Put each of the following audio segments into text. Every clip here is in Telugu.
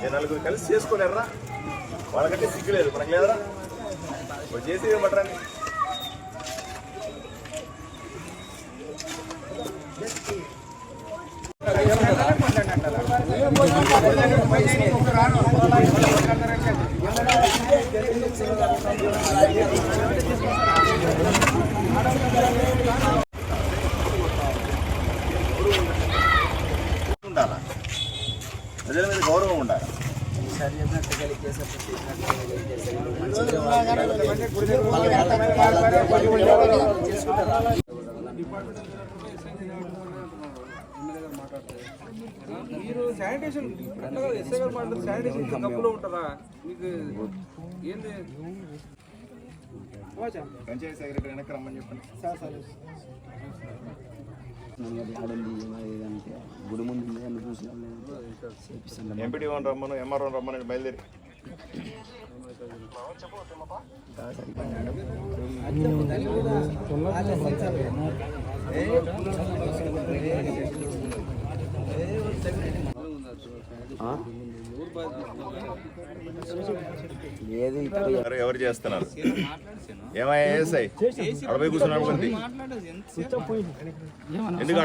నేను నలుగురు కలిసి చేసుకోలేరా వాళ్ళకంటే సిగ్గులేదు మనకు లేదరా? చేసి ఇవ్వమంటారా ఉండాలా? ప్రజల మీద గౌరవం ఉండాలి? మీరు శానిటేషన్ ఎస్ఐ గారు మాట్లాడుతున్నారు. శానిటేషన్ కప్పులో ఉంటారా మీకు ఏంది? పంచాయతీ సెక్రటరీ వెనక్కి రమ్మని చెప్పండి. గుడి ముందు అన్ని చూసినాం చేపిస్తాం ఎంపీటీ వన్ రమ్మను ఎంఆర్ వన్ రమ్మని బయలుదేరి. ఎవరు ఎవరు చేస్తున్నారు? ఏమయ్యా ఏసై? అడపై కూర్చున్నాడు కొంది ఎందుకు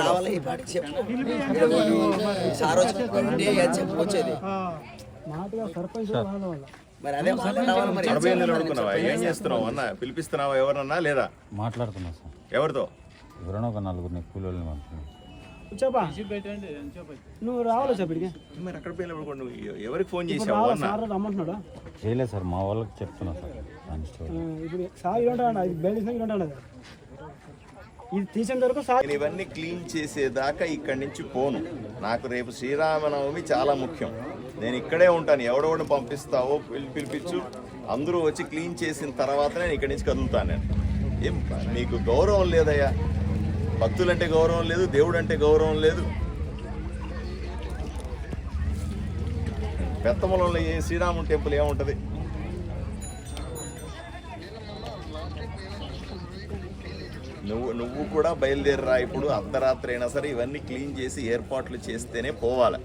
రావాలి పాటికి చెప్పు మరి అదే అడుగుతున్నావా ఏం చేస్తున్నావు? అన్న పిలిపిస్తున్నావా ఎవరన్నా లేదా? మాట్లాడుతున్నా సార్. ఎవరితో? ఎవరైనా ఒక నలుగురిని కూలీలను పంపుతున్నాను చెప్పా నువ్వు రావాలి చెప్పడికి మరి అక్కడ పోయినప్పుడు నువ్వు ఎవరికి ఫోన్ చేసావు? అన్న. సార్ రమ్మంటున్నాడు? చేయలేదు సార్ మా వాళ్ళకి చెప్తున్నా సార్. దాని స్టోరీ ఇప్పుడు సార్ ఇలాంటి ఇది బయట ఇలాంటి ఇది తీసేంత వరకు సార్ నేను ఇవన్నీ క్లీన్ చేసేదాకా ఇక్కడి నుంచి పోను. నాకు రేపు శ్రీరామనవమి చాలా ముఖ్యం. నేను ఇక్కడే ఉంటాను. ఎవడెవడిని పంపిస్తావో పిలిపించు. అందరూ వచ్చి క్లీన్ చేసిన తర్వాత నేను ఇక్కడి నుంచి కదులుతాను నేను. ఏం మీకు గౌరవం లేదయ్యా. భక్తులంటే గౌరవం లేదు దేవుడు అంటే గౌరవం లేదు. పెత్తమలంలో ఏ శ్రీరాముడు టెంపుల్ ఏముంటుంది? నువ్వు నువ్వు కూడా బయలుదేరిరా. ఇప్పుడు అర్ధరాత్రి అయినా సరే ఇవన్నీ క్లీన్ చేసి ఏర్పాట్లు చేస్తేనే పోవాలి.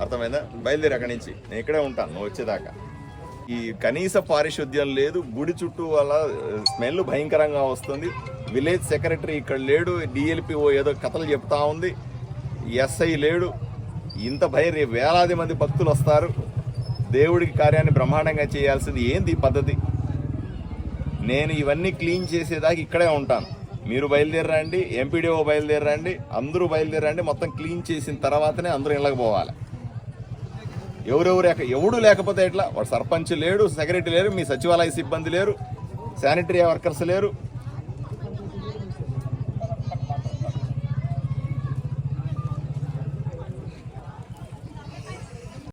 అర్థమైందా? బయలుదేరి అక్కడి నుంచి. నేను ఇక్కడే ఉంటాను నువ్వు వచ్చేదాకా. ఈ కనీస పారిశుద్ధ్యం లేదు గుడి చుట్టూ వల్ల స్మెల్ భయంకరంగా వస్తుంది. విలేజ్ సెక్రటరీ ఇక్కడ లేడు డిఎల్పిఓ ఏదో కథలు చెప్తా ఉంది. ఎస్ఐ లేడు. ఇంత భయ వేలాది మంది భక్తులు వస్తారు. దేవుడికి కార్యాన్ని బ్రహ్మాండంగా చేయాల్సింది ఏంది ఈ పద్ధతి? నేను ఇవన్నీ క్లీన్ చేసేదాకా ఇక్కడే ఉంటాను. మీరు బయలుదేరండి ఎంపీడీఓ బయలుదేరండి అందరూ బయలుదేరండి మొత్తం క్లీన్ చేసిన తర్వాతనే అందరూ ఇళ్ళకి పోవాలి. ఎవరెవరు ఎక్క- ఎవడు లేకపోతే ఎట్లా? వాడు సర్పంచ్ లేడు సెక్రటరీ లేరు మీ సచివాలయ సిబ్బంది లేరు శానిటరీ వర్కర్స్ లేరు